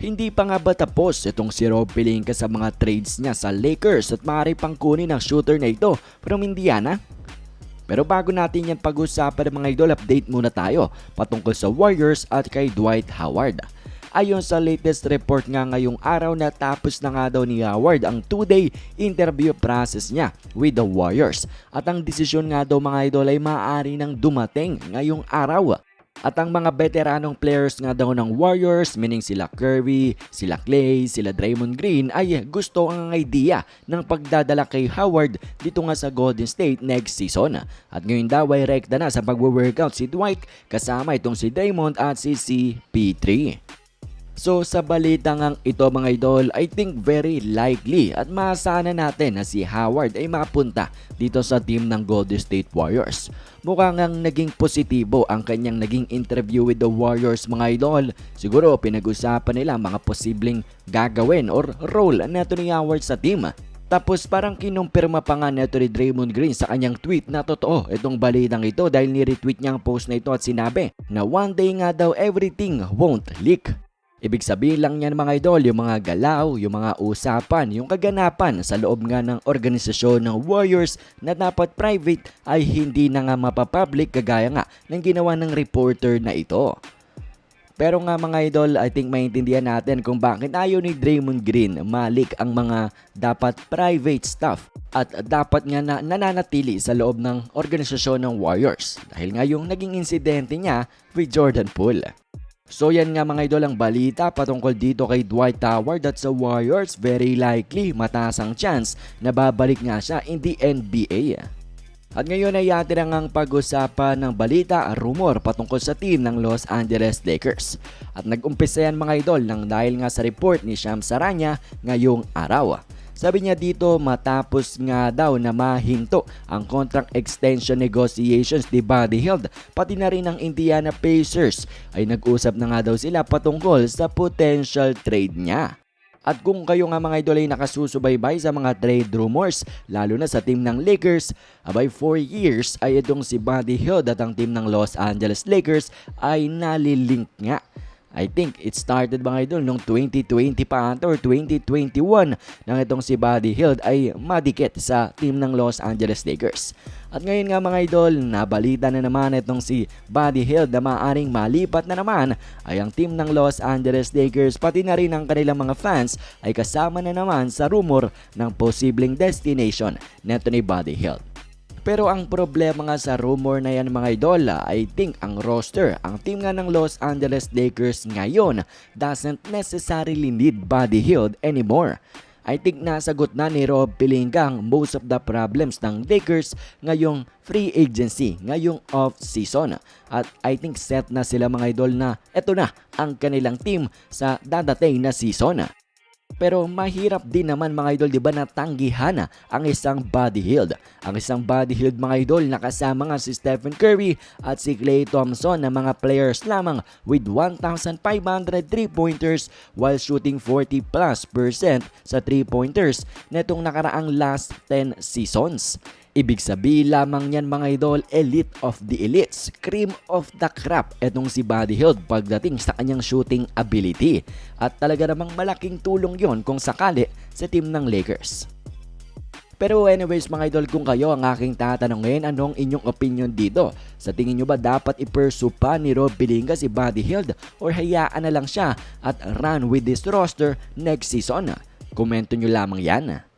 Hindi pa nga ba tapos itong si Rob Pelinka sa mga trades niya sa Lakers at maaari pang kunin ang shooter na ito from Indiana? Pero bago natin yan pag-usapan mga idol, update muna tayo patungkol sa Warriors at kay Dwight Howard. Ayon sa latest report nga ngayong araw na tapos na nga daw ni Howard ang 2-day interview process niya with the Warriors. At ang desisyon nga daw mga idol ay maaari nang dumating ngayong araw. At ang mga veteranong players nga daw ng Warriors, meaning sila Curry, sila Clay, sila Draymond Green, ay gusto ang idea ng pagdadala kay Howard dito nga sa Golden State next season. At ngayon daw ay rekta na sa pagwo-workout si Dwight kasama itong si Draymond at si CP3. So sa balita ngang ito mga idol, I think very likely at maasahan na natin na si Howard ay mapunta dito sa team ng Golden State Warriors. Mukha ngang naging positibo ang kanyang naging interview with the Warriors mga idol. Siguro pinag-usapan nila mga posibleng gagawin or role na ito ni Howard sa team. Tapos parang kinumpirma pa nga neto ni Draymond Green sa kanyang tweet na totoo itong balitang ito dahil ni-retweet niya ang post na ito at sinabi na one day nga daw everything won't leak. Ibig sabihin lang yan mga idol, yung mga galaw, yung mga usapan, yung kaganapan sa loob nga ng organisasyon ng Warriors na dapat private ay hindi na nga mapapublic kagaya nga ng ginawa ng reporter na ito. Pero nga mga idol, I think maintindihan natin kung bakit ayaw ni Draymond Green malik ang mga dapat private stuff at dapat nga na nananatili sa loob ng organisasyon ng Warriors dahil nga yung naging insidente niya with Jordan Poole. So yan nga mga idol ang balita patungkol dito kay Dwight Howard at sa Warriors very likely mataas ang chance na babalik nga siya in the NBA. At ngayon ay atin ang pag-usapan ng balita, rumor patungkol sa team ng Los Angeles Lakers. At nag-umpisa yan mga idol nang dahil nga sa report ni Sham Saranya ngayong araw. Sabi niya dito matapos nga daw na mahinto ang contract extension negotiations ni Buddy Hield pati na rin ang Indiana Pacers ay nag-usap na nga daw sila patungkol sa potential trade niya. At kung kayo nga mga idol ay nakasusubaybay sa mga trade rumors, lalo na sa team ng Lakers, abay 4 years ay itong si Buddy Hield at ang team ng Los Angeles Lakers ay nalilink nga. I think it started mga idol noong 2020 pa ata or 2021 nang itong si Buddy Hield ay madikit sa team ng Los Angeles Lakers. At ngayon nga mga idol, nabalita na naman itong si Buddy Hield na maaring malipat na naman ay ang team ng Los Angeles Lakers pati na rin ang kanilang mga fans ay kasama na naman sa rumor ng posibleng destination neto ni Buddy Hield. Pero ang problema nga sa rumor na yan mga idol, I think ang roster, ang team nga ng Los Angeles Lakers ngayon doesn't necessarily need Buddy Hield anymore. I think nasagot na ni Rob Pelinka ang most of the problems ng Lakers ngayong free agency, ngayong off-season. At I think set na sila mga idol na eto na ang kanilang team sa dadating na season. Pero mahirap din naman mga idol 'di ba na tanggihan ang isang body healed. Ang isang body healed mga idol nakasama nga si Stephen Curry at si Klay Thompson na mga players lamang with 1,500 3-pointers while shooting 40 plus percent sa 3-pointers netong nakaraang last 10 seasons. Ibig sabihin lamang yan mga idol, elite of the elites, cream of the crop etong si Buddy Hield pagdating sa kanyang shooting ability. At talaga namang malaking tulong yon kung sakali sa team ng Lakers. Pero anyways mga idol kung kayo ang aking tatanungin anong inyong opinion dito? Sa tingin nyo ba dapat i-pursue pa ni Rob Pelinka si Buddy Hield or hayaan na lang siya at run with this roster next season? Komento nyo lamang yan.